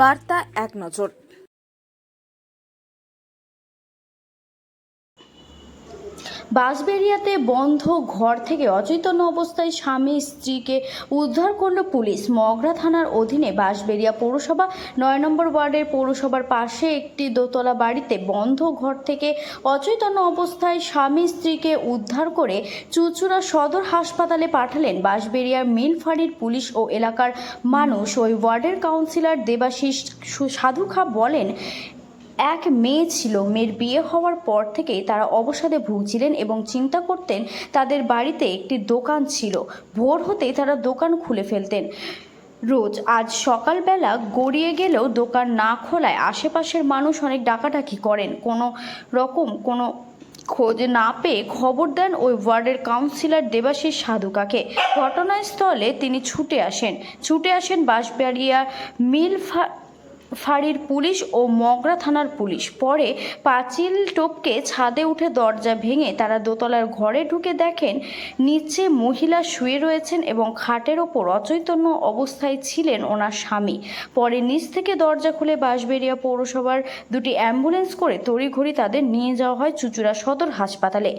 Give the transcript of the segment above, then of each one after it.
বার্তা এক নজর। বাঁশবেড়িয়াতে বন্ধ ঘর থেকে অচৈতন্য অবস্থায় স্বামী স্ত্রীকে উদ্ধার করল পুলিশ। মগরা থানার অধীনে বাঁশবেড়িয়া পৌরসভা, নয় নম্বর ওয়ার্ডের পৌরসভার পাশে একটি দোতলা বাড়িতে বন্ধ ঘর থেকে অচৈতন্য অবস্থায় স্বামী স্ত্রীকে উদ্ধার করে চুচুড়া সদর হাসপাতালে পাঠালেন বাঁশবেড়িয়ার মিলফাড়ির পুলিশ ও এলাকার মানুষ। ওই ওয়ার্ডের কাউন্সিলর দেবাশিস সু- সাধু খা বলেন এক মেয়ে ছিল। মেয়ের বিয়ে হওয়ার পর থেকেই তারা অবসাদে ভুগছিলেন এবং চিন্তা করতেন তাদের বাড়িতে একটি দোকান ছিল। ভোর হতেই তারা দোকান খুলে ফেলতেন। রোজ আজ সকালবেলা গড়িয়ে গেলেও দোকান না খোলায় আশেপাশের মানুষ অনেক ডাকাডাকি করেন। কোনো রকম কোনো খোঁজ না পেয়ে খবর দেন ওই ওয়ার্ডের কাউন্সিলর দেবাশিস সাধুকাকে। ঘটনাস্থলে তিনি ছুটে আসেন। ছুটে আসেন বাঁশবাড়িয়া মিল ফাঁড়ির পুলিশ ও মগরা থানার পুলিশ। পরে পাঁচিল টপকে ছাদে উঠে দরজা ভেঙে তারা দোতলার ঘরে ঢুকে দেখেন, নিচে মহিলা শুয়ে রয়েছেন এবং খাটের ওপর অচৈতন্য অবস্থায় ছিলেন ওনার স্বামী। পরে নিচ থেকে দরজা খুলে বাঁশবেড়িয়া পৌরসভার দুটি অ্যাম্বুলেন্স করে তড়িঘড়ি তাদের নিয়ে যাওয়া হয় চুচুড়া সদর হাসপাতালে।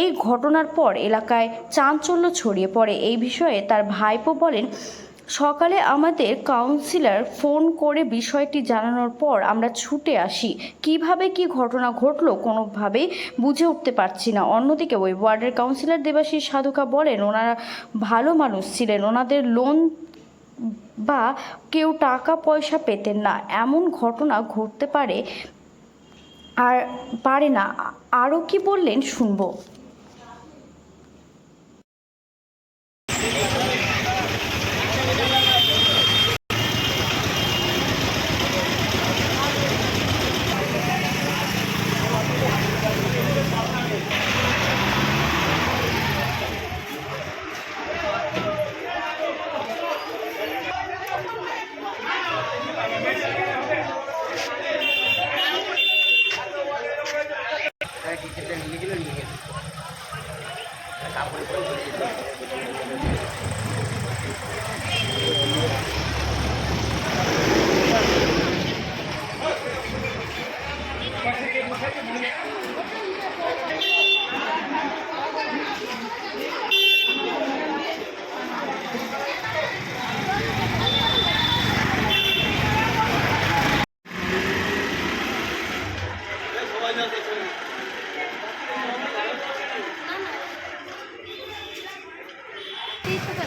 এই ঘটনার পর এলাকায় চাঞ্চল্য ছড়িয়ে পড়ে। এই বিষয়ে তার ভাইপো বলেন সকালে আমাদের কাউন্সিলর ফোন করে বিষয়টি জানানোর পর আমরা ছুটে আসি। কীভাবে কি ঘটনা ঘটলো কোনোভাবেই বুঝে উঠতে পারছি না। অন্যদিকে ওই ওয়ার্ডের কাউন্সিলর দেবাশিস সাধুকা বলেন, ওনারা ভালো মানুষ ছিলেন। ওনাদের লোন বা কেউ টাকা পয়সা পেতেন না। এমন ঘটনা ঘটতে পারে, আর পারে না। আরও কি বললেন শুনব।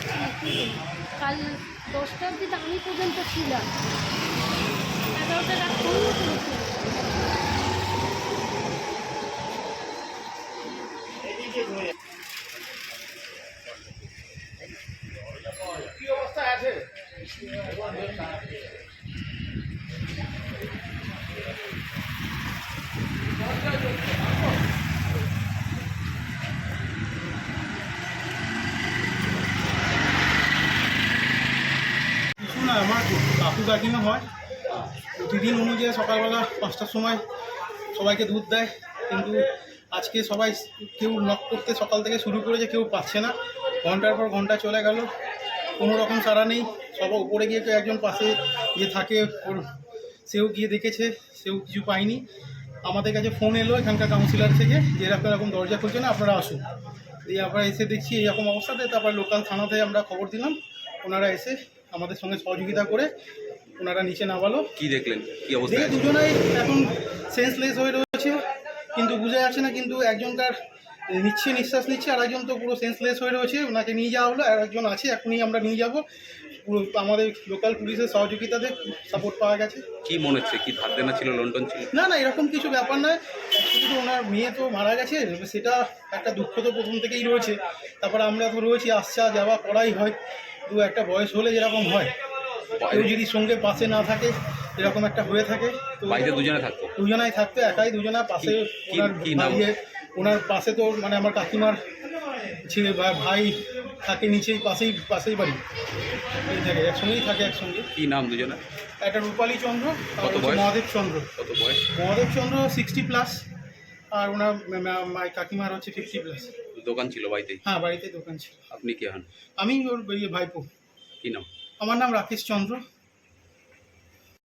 তো না কী। কাল দশটা অবধি আমি পর্যন্ত ছিলাম এগারোটা রাত কিছু না আমার কাকিমা হয়। প্রতিদিন অনুযায়ী সকালবেলা পাঁচটার সময় সবাইকে দুধ দেয়। কিন্তু আজকে সবাই কেউ নক করতে সকাল থেকে শুরু করেছে, কেউ পাচ্ছে না। ঘণ্টার পর ঘণ্টা চলে গেল। কোনো রকম সারা নেই। সব উপরে গিয়ে কেউ একজন পাশে যে থাকে। ওর সেও গিয়ে দেখেছে, সেও কিছু পায়নি। আমাদের কাছে ফোন এলো এখানকার কাউন্সিলর থেকে যে এরকম এরকম দরজা খুলছে না, আপনারা আসুন। দিয়ে আমরা এসে দেখছি এইরকম অবস্থাতে, তারপর লোকাল থানাতে আমরা খবর দিলাম। ওনারা এসে আমাদের সঙ্গে সহযোগিতা করে ওনারা নিচে নামালো। কি দেখলেন? কি অবস্থা দেখে দুজনাই এখন সেন্সলেস হয়ে রয়েছে কিন্তু বোঝা যাচ্ছে না কিন্তু একজনকার নিচ্ছে নিঃশ্বাস নিচ্ছে আর একজন তো পুরো সেন্সলেস হয়ে রয়েছে ওনাকে নিয়ে যাওয়া হলো আর একজন আছে এখনই আমরা নিয়ে যাব। পুরো আমাদের লোকাল পুলিশের সহযোগিতাতে সাপোর্ট পাওয়া গেছে। কি মনে হচ্ছে? কি ধার দেনা ছিল লন্ডন ছিল? না না এরকম কিছু ব্যাপার নয়। কিন্তু ওনার মেয়ে তো মারা গেছে সেটা একটা দুঃখ তো প্রথম থেকেই রয়েছে। তারপরে আমরা তো রয়েছি আসা যাওয়া করাই হয় দু একটা বয়স হলে যেরকম হয়। কেউ যদি সঙ্গে পাশে না থাকে এরকম একটা হয়ে থাকে তো বাড়িতে দুজনে থাকতো? দুজনাই থাকতো একাই দুজনা পাশে কি- ওনার কি নাম? ভাইয়ের ওনার পাশে তো মানে আমার কাকিমার ছেলে বা- ভাই থাকে নিচেই পাশেই পাশেই বাড়ি। এই থাকে একসঙ্গেই থাকে একসঙ্গে। কি নাম দুজনে একটা রূপালী চন্দ্র আর কত হচ্ছে বয়স? মহাদেব চন্দ্র। কত বয়স? মহাদেব চন্দ্র সিক্সটি প্লাস আর ওনার মা- মা- মা- কাকিমার হচ্ছে ফিফটি প্লাস দোকান ছিল বাড়িতেই? হ্যাঁ বাড়িতে দোকান ছিল। আপনি কে হন? আমি ওর ইয়ে ভাইপো। কি নাম? আমার নাম রাকেশ চন্দ্র।